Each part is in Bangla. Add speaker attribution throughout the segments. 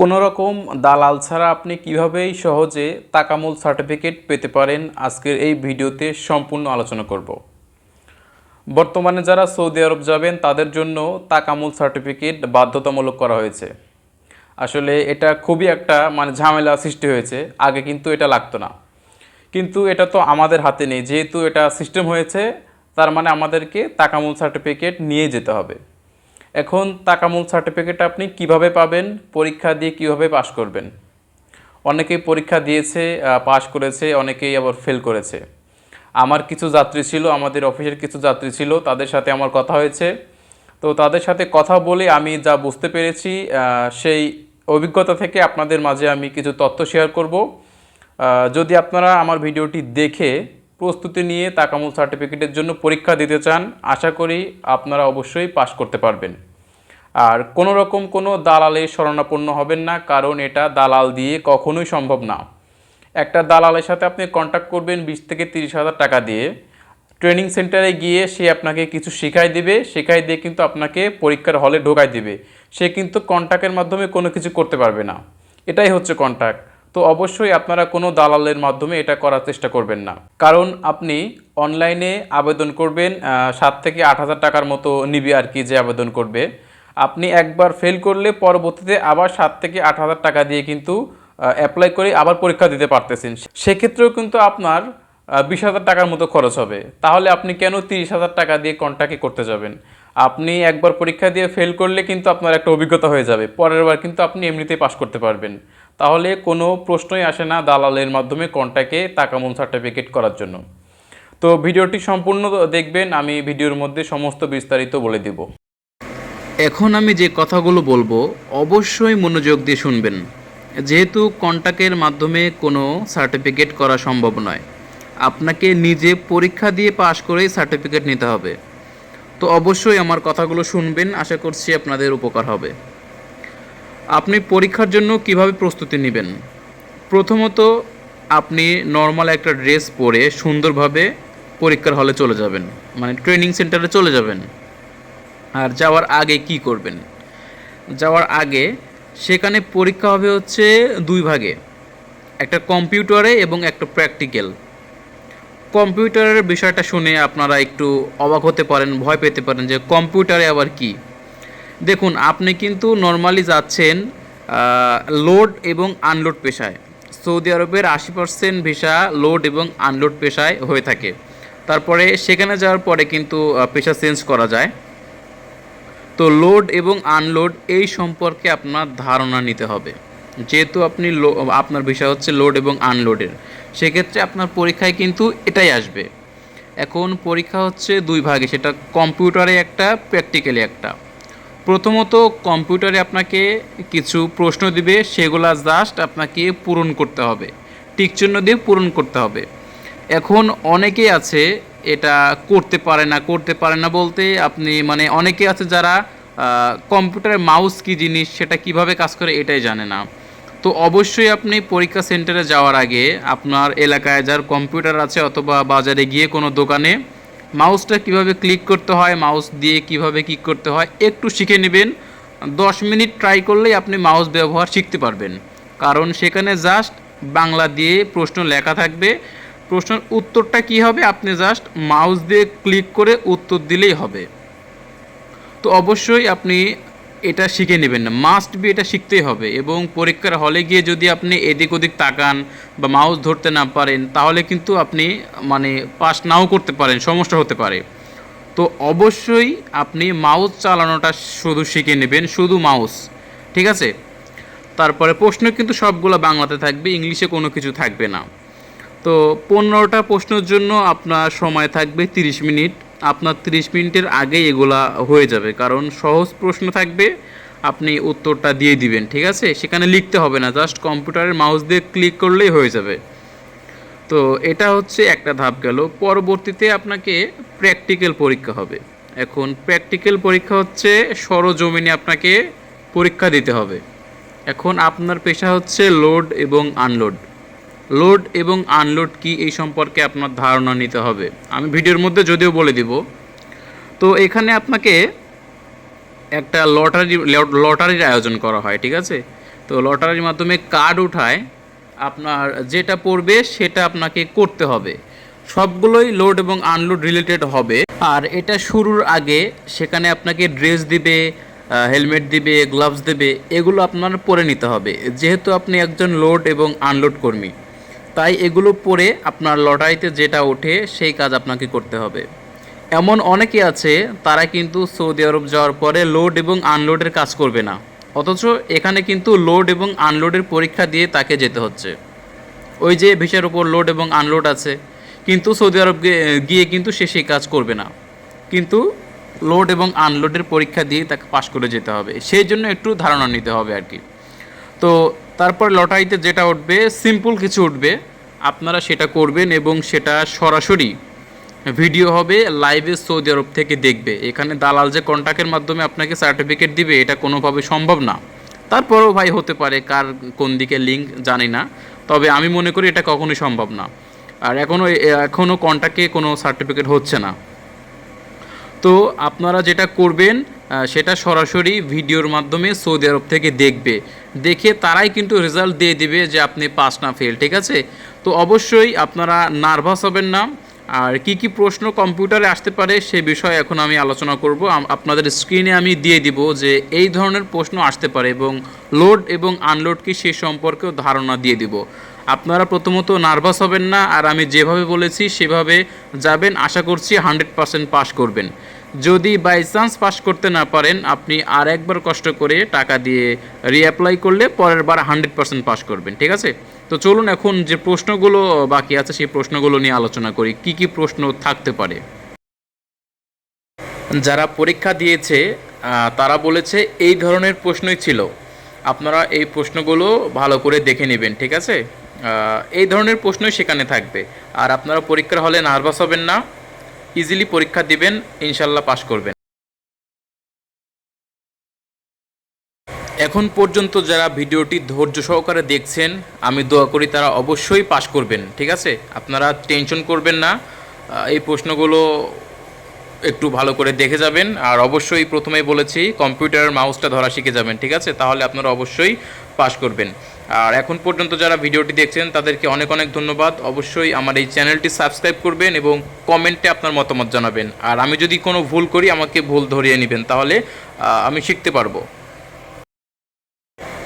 Speaker 1: কোনো রকম দালাল ছাড়া আপনি কিভাবেই সহজে তাকামূল সার্টিফিকেট পেতে পারেন, আজকের এই ভিডিওতে সম্পূর্ণ আলোচনা করব। বর্তমানে যারা সৌদি আরব যাবেন, তাদের জন্য তাকামূল সার্টিফিকেট বাধ্যতামূলক করা হয়েছে। আসলে এটা খুবই একটা মানে ঝামেলা সৃষ্টি হয়েছে, আগে কিন্তু এটা লাগতো না। কিন্তু এটা তো আমাদের হাতে নেই, যেহেতু এটা সিস্টেম হয়েছে, তার মানে আমাদেরকে তাকামূল সার্টিফিকেট নিয়ে যেতে হবে। এখন তাকামূল সার্টিফিকেট আপনি কীভাবে পাবেন? পরীক্ষা দিয়ে কীভাবে পাশ করবেন? অনেকেই পরীক্ষা দিয়েছে পাশ করেছে, অনেকেই আবার ফেল করেছে। আমার কিছু যাত্রী ছিল, আমাদের অফিসের কিছু যাত্রী ছিল, তাদের সাথে আমার কথা হয়েছে। তো তাদের সাথে কথা বলে আমি যা বুঝতে পেরেছি সেই অভিজ্ঞতা থেকে আপনাদের মাঝে আমি কিছু তথ্য শেয়ার করব। যদি আপনারা আমার ভিডিওটি দেখে প্রস্তুতি নিয়ে তাকামুল সার্টিফিকেটের জন্য পরীক্ষা দিতে চান, আশা করি আপনারা অবশ্যই পাশ করতে পারবেন। আর কোনো রকম কোনো দালালে শরণাপন্ন হবেন না, কারণ এটা দালাল দিয়ে কখনোই সম্ভব না। একটা দালালের সাথে আপনি কন্ট্যাক্ট করবেন বিশ থেকে তিরিশ হাজার টাকা দিয়ে। ট্রেনিং সেন্টারে গিয়ে সে আপনাকে কিছু শেখাই দেবে, শেখাই দিয়ে কিন্তু আপনাকে পরীক্ষার হলে ঢোকাই দেবে। সে কিন্তু কন্ট্যাক্টের মাধ্যমে কোনো কিছু করতে পারবে না। এটাই হচ্ছে কন্ট্যাক্ট তো অবশ্যই আপনারা কোনো দালালের মাধ্যমে এটা করার চেষ্টা করবেন না। কারণ আপনি অনলাইনে আবেদন করবেন সাত থেকে আট হাজার টাকার মতো নিবে আর কি যে আবেদন করবে। আপনি একবার ফেল করলে পরবর্তীতে আবার সাত থেকে আট হাজার টাকা দিয়ে কিন্তু অ্যাপ্লাই করে আবার পরীক্ষা দিতে পারতেছেন। সেক্ষেত্রেও কিন্তু আপনার বিশ হাজার টাকার মতো খরচ হবে। তাহলে আপনি কেন তিরিশ হাজার টাকা দিয়ে কন্ট্যাক্টে করতে যাবেন? আপনি একবার পরীক্ষা দিয়ে ফেল করলে কিন্তু আপনার একটা অভিজ্ঞতা হয়ে যাবে। পরের বার কিন্তু আপনি এমনিতেই পাশ করতে পারবেন। তাহলে কোনো প্রশ্নই আসে না দালালের মাধ্যমে কন্ট্যাক্টে তাকামুন সার্টিফিকেট করার জন্য। তো ভিডিওটি সম্পূর্ণ দেখবেন, আমি ভিডিওর মধ্যে সমস্ত বিস্তারিত বলে দিব। এখন আমি যে কথাগুলো বলব, অবশ্যই মনোযোগ দিয়ে শুনবেন। যেহেতু কন্টাক্টের মাধ্যমে কোনো সার্টিফিকেট করা সম্ভব নয়, আপনাকে নিজে পরীক্ষা দিয়ে পাশ করেই সার্টিফিকেট নিতে হবে। তো অবশ্যই আমার কথাগুলো শুনবেন, আশা করছি আপনাদের উপকার হবে। আপনি পরীক্ষার জন্য কীভাবে প্রস্তুতি নেবেন? প্রথমত, আপনি নর্মাল একটা ড্রেস পরে সুন্দরভাবে পরীক্ষার হলে চলে যাবেন মানে ট্রেনিং সেন্টারে চলে যাবেন। আর যাওয়ার আগে কি করবেন? যাওয়ার আগে সেখানে পরীক্ষা হবে হচ্ছে দুই ভাগে। একটা কম্পিউটারে এবং একটা প্র্যাকটিক্যাল। কম্পিউটারের বিষয়টা শুনে আপনারা একটু অবাক হতে পারেন, ভয় পেতে পারেন যে কম্পিউটারে আবার কি? দেখুন, আপনি কিন্তু নর্মালি যাচ্ছেন লোড এবং আনলোড পেশায়। সৌদি আরবের আশি পার্সেন্ট ভিসা লোড এবং আনলোড পেশায় হয়ে থাকে। তারপরে সেখানে যাওয়ার পরে কিন্তু পেশা চেঞ্জ করা যায়। তো লোড এবং আনলোড এই সম্পর্কে আপনার ধারণা নিতে হবে। যেহেতু আপনি আপনার বিষয় হচ্ছে লোড এবং আনলোডের সেক্ষেত্রে আপনার পরীক্ষায় কিন্তু এটাই আসবে। এখন পরীক্ষা হচ্ছে দুই ভাগে, সেটা কম্পিউটারে একটা প্র্যাকটিক্যালি একটা। প্রথমত কম্পিউটারে আপনাকে কিছু প্রশ্ন দিবে, সেগুলা জাস্ট আপনাকে পূরণ করতে হবে। টিকচিহ্ন দিয়ে পূরণ করতে হবে। এখন অনেকেই আছে এটা করতে পারে না, করতে পারে না বলতে আপনি মানে অনেকে আছে যারা কম্পিউটারের মাউস কি জিনিস, সেটা কীভাবে কাজ করে এটাই জানে না। তো অবশ্যই আপনি পরীক্ষা সেন্টারে যাওয়ার আগে আপনার এলাকায় যার কম্পিউটার আছে অথবা বাজারে গিয়ে কোনো দোকানে মাউসটা কীভাবে ক্লিক করতে হয়, মাউস দিয়ে কীভাবে ক্লিক করতে হয়, একটু শিখে নেবেন। দশ মিনিট ট্রাই করলেই আপনি মাউস ব্যবহার শিখতে পারবেন। কারণ সেখানে জাস্ট বাংলা দিয়ে প্রশ্ন লেখা থাকবে। প্রশ্নের উত্তরটা কি হবে? আপনি জাস্ট মাউস দিয়ে ক্লিক করে উত্তর দিলেই হবে। তো অবশ্যই আপনি এটা শিখে নেবেন না। মাস্ট বি এটা শিখতেই হবে এবং পরীক্ষার হলে গিয়ে যদি আপনি এদিক ওদিক তাকান বা মাউস ধরতে না পারেন, তাহলে কিন্তু আপনি মানে পাস নাও করতে পারেন, সমস্যা হতে পারে। তো অবশ্যই আপনি মাউস চালানোটা শুধু শিখে নেবেন, শুধু মাউস ঠিক আছে? তারপরে প্রশ্ন কিন্তু সবগুলো বাংলাতে থাকবে, ইংলিশে কোনো কিছু থাকবে না। তো পনেরোটা প্রশ্নের জন্য আপনার সময় থাকবে তিরিশ মিনিট। আপনার তিরিশ মিনিটের আগেই এগুলা হয়ে যাবে, কারণ সহজ প্রশ্ন থাকবে, আপনি উত্তরটা দিয়ে দিবেন, ঠিক আছে? সেখানে লিখতে হবে না, জাস্ট কম্পিউটারের মাউস দিয়ে ক্লিক করলেই হয়ে যাবে। তো এটা হচ্ছে একটা ধাপ গেল। পরবর্তীতে আপনাকে প্র্যাকটিক্যাল পরীক্ষা হবে। এখন প্র্যাকটিক্যাল পরীক্ষা হচ্ছে সরজমিনে আপনাকে পরীক্ষা দিতে হবে। এখন আপনার পেশা হচ্ছে লোড এবং আনলোড। লোড এবং আনলোড কি এই সম্পর্কে আপনার ধারণা নিতে হবে। আমি ভিডিওর মধ্যে যদিও বলে দিব। তো এখানে আপনাকে একটা লটারি, লটারির আয়োজন করা হয়, ঠিক আছে? তো লটারির মাধ্যমে কার্ড উঠায়, আপনার যেটা পড়বে সেটা আপনাকে করতে হবে। সবগুলোই লোড এবং আনলোড রিলেটেড হবে। আর এটা শুরুর আগে সেখানে আপনাকে ড্রেস দিবে হেলমেট দিবে, গ্লাভস দেবে, এগুলো আপনার পরে নিতে হবে। যেহেতু আপনি একজন লোড এবং আনলোড কর্মী তাই এগুলো পরে আপনার লটারিতে যেটা ওঠে সেই কাজ আপনাকে করতে হবে। এমন অনেকে আছে, তারা কিন্তু সৌদি আরব যাওয়ার পরে লোড এবং আনলোডের কাজ করবে না। অথচ এখানে কিন্তু লোড এবং আনলোডের পরীক্ষা দিয়ে তাকে যেতে হচ্ছে। ওই যে ভিসার উপর লোড এবং আনলোড আছে, কিন্তু সৌদি আরব গিয়ে কিন্তু সে সেই কাজ করবে না। কিন্তু লোড এবং আনলোডের পরীক্ষা দিয়ে তাকে পাশ করে যেতে হবে। সেই জন্য একটু ধারণা নিতে হবে আর কি। তো তারপর লটারিতে যেটা উঠবে সিম্পল কিছু উঠবে। আপনারা সেটা করবেন এবং সেটা সরাসরি ভিডিও হবে লাইভে সৌদি আরব থেকে দেখবে। এখানে দালাল যে কন্ট্যাক্টের মাধ্যমে আপনাকে সার্টিফিকেট দিবে, এটা কোনোভাবে সম্ভব না। তারপরেও ভাই হতে পারে, কার কোন দিকে লিঙ্ক জানি না। তবে আমি মনে করি এটা কখনোই সম্ভব না। আর এখনও এখনও কন্ট্যাক্টে কোনো সার্টিফিকেট হচ্ছে না। তো আপনারা যেটা করবেন সেটা সরাসরি ভিডিওর মাধ্যমে সৌদি আরব থেকে দেখবে। দেখে তারাই কিন্তু রেজাল্ট দিয়ে দিবে যে আপনি পাস না ফেল ঠিক আছে? তো অবশ্যই আপনারা নার্ভাস হবেন না। আর কি কি প্রশ্ন কম্পিউটারে আসতে পারে সে বিষয়ে এখন আমি আলোচনা করব। আপনাদের স্ক্রিনে আমি দিয়ে দিব যে এই ধরনের প্রশ্ন আসতে পারে এবং লোড এবং আনলোড কি সে সম্পর্কেও ধারণা দিয়ে দিব। আপনারা প্রথমত নার্ভাস হবেন না, আর আমি যেভাবে বলেছি সেভাবে যাবেন। আশা করছি হান্ড্রেড পার্সেন্ট পাস করবেন। যদি বাই চান্স পাস করতে না পারেন, আপনি আর একবার কষ্ট করে টাকা দিয়ে রিঅ্যাপ্লাই করলে পরের বার হান্ড্রেড পার্সেন্ট পাস করবেন, ঠিক আছে? তো চলুন এখন যে প্রশ্নগুলো বাকি আছে, সেই প্রশ্নগুলো নিয়ে আলোচনা করি, কি কি প্রশ্ন থাকতে পারে? যারা পরীক্ষা দিয়েছে তারা বলেছে এই ধরনের প্রশ্নই ছিল। আপনারা এই প্রশ্নগুলো ভালো করে দেখে নেবেন, ঠিক আছে? এই ধরনের প্রশ্নই সেখানে থাকবে। আর আপনারা পরীক্ষার হলে নার্ভাস হবেন না। ইজিলি পরীক্ষা দিবেন ইনশাল্লাহ পাশ করবেন। এখন পর্যন্ত যারা ভিডিওটি ধৈর্য সহকারে দেখছেন, আমি দোয়া করি তারা অবশ্যই পাশ করবেন, ঠিক আছে? আপনারা টেনশন করবেন না এই প্রশ্নগুলো একটু ভালো করে দেখে যাবেন, আর অবশ্যই প্রথমেই বলেছি, কম্পিউটারের মাউসটা ধরা শিখে যাবেন, ঠিক আছে? তাহলে আপনারা অবশ্যই পাস করবেন। আর এখন পর্যন্ত যারা ভিডিওটি দেখছেন, তাদেরকে অনেক অনেক ধন্যবাদ। অবশ্যই আমার এই চ্যানেলটি সাবস্ক্রাইব করবেন এবং কমেন্টে আপনার মতামত জানাবেন। আর আমি যদি কোনো ভুল করি, আমাকে ভুল ধরিয়ে নেবেন, তাহলে আমি শিখতে পারব।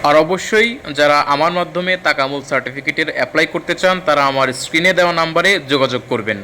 Speaker 1: আর অবশ্যই যারা আমার মাধ্যমে তাকামুল সার্টিফিকেটের অ্যাপ্লাই করতে চান, তারা আমার স্ক্রিনে দেওয়া নাম্বারে যোগাযোগ করবেন।